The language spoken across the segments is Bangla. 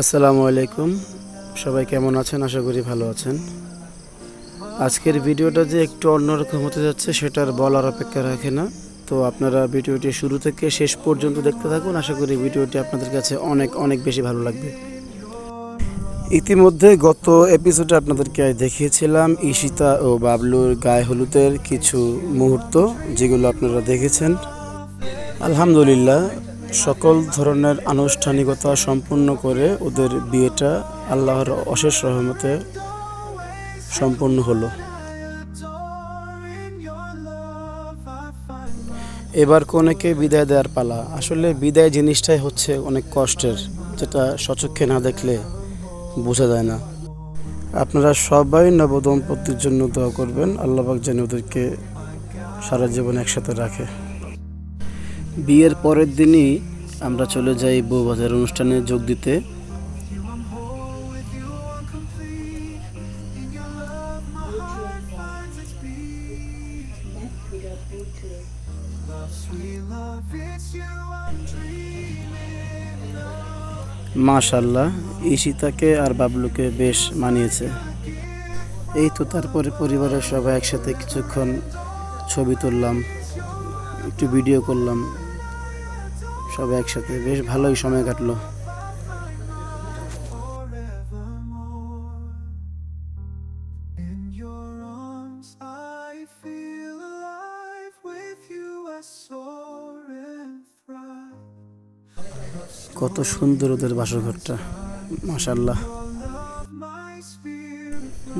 আসসালামু আলাইকুম। সবাই কেমন আছেন? আশা করি ভালো আছেন। আজকের ভিডিওটা যে একটু অন্যরকম হতে যাচ্ছে, সেটার বলার অপেক্ষা রাখে না। তো আপনারা ভিডিওটি শুরু থেকে শেষ পর্যন্ত দেখতে থাকুন। আশা করি ভিডিওটি আপনাদের কাছে অনেক অনেক বেশি ভালো লাগবে। ইতিমধ্যে গত এপিসোডে আপনাদেরকে দেখিয়েছিলাম ঈশিতা ও বাবলুর গায়ে হলুদের কিছু মুহূর্ত, যেগুলো আপনারা দেখেছেন। আলহামদুলিল্লাহ সকল ধরনের আনুষ্ঠানিকতা সম্পূর্ণ করে ওদের বিয়েটা আল্লাহর অশেষ রহমতে সম্পূর্ণ হলো। এবার কনেকে বিদায় দেওয়ার পালা। আসলে বিদায় জিনিসটাই হচ্ছে অনেক কষ্টের, যেটা সচক্ষে না দেখলে বোঝা যায় না। আপনারা সবাই নবদম্পতির জন্য দোয়া করবেন আল্লাহবাক যেন ওদেরকে সারা জীবন একসাথে রাখে। বিয়ের পরের দিনই আমরা চলে যাই বউবাজার অনুষ্ঠানে যোগ দিতে। মাশাল্লাহ, ঈশিতাকে আর বাবলুকে বেশ মানিয়েছে। এই তো তারপরে পরিবারের সবাই একসাথে কিছুক্ষণ ছবি তুললাম, একটু ভিডিও করলাম। সবাই একসাথে। বেশ ভালোই সময় কাটলো. কত সুন্দর ওদের বাসঘরটা মাশাল্লাহ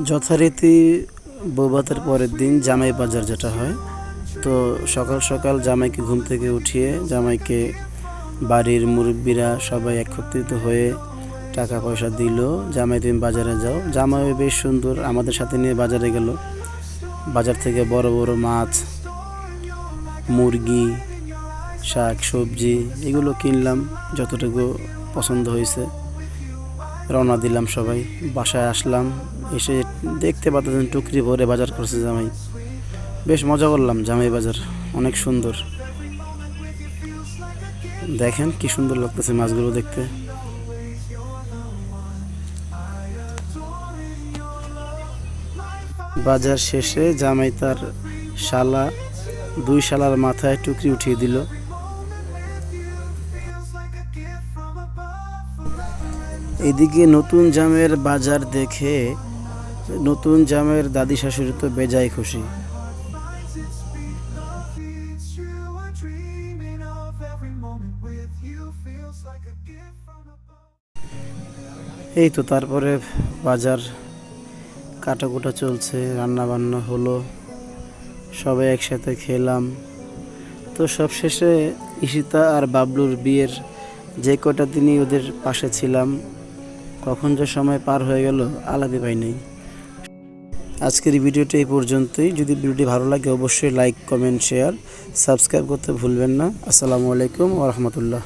যথারীতি বৌভাতের পরের দিন জামাই বাজার যেটা হয় তো সকাল সকাল জামাইকে ঘুম থেকে উঠিয়ে জামাইকে বাড়ির মুরব্বীরা সবাই একত্রিত হয়ে টাকা পয়সা দিল। জামাই, তুমি বাজারে যাও। জামাইও বেশ সুন্দর, আমাদের সাথে নিয়ে বাজারে গেল। বাজার থেকে বড় বড় মাছ, মুরগি, শাক, সবজি, এগুলো কিনলাম, যতটুকু পছন্দ হয়েছে। রওনা দিলাম সবাই। বাসায় আসলাম, এসে দেখতে পাচ্ছেন টুকরি ভরে বাজার করছে জামাই। বেশ মজা করলাম জামাই বাজার, অনেক সুন্দর। দেখেন কি সুন্দর লাগতেছে মাছগুলো দেখতে বাজার শেষে জামাই তার শালা, দুই শালার মাথায় টুকরি উঠিয়ে দিল. এদিকে নতুন জামের বাজার দেখে নতুন জামের দাদি শাশুড়ি তো বেজায় খুশি এই তো তারপরে বাজার কাটাকুটা চলছে রান্না বান্না হলো, সবাই একসাথে খেলাম। তো সবশেষে ঈশিতা আর বাবলুর বিয়ের যে কটা দিনই ওদের পাশে ছিলাম, কখন যে সময় পার হয়ে গেল আলাদা পাই নেই। আজকের ভিডিওটি এই পর্যন্তই। যদি ভিডিওটি ভালো লাগে অবশ্যই লাইক, কমেন্ট, শেয়ার, সাবস্ক্রাইব করতে ভুলবেন না। আসসালামু আলাইকুম ওরহমতুল্লাহ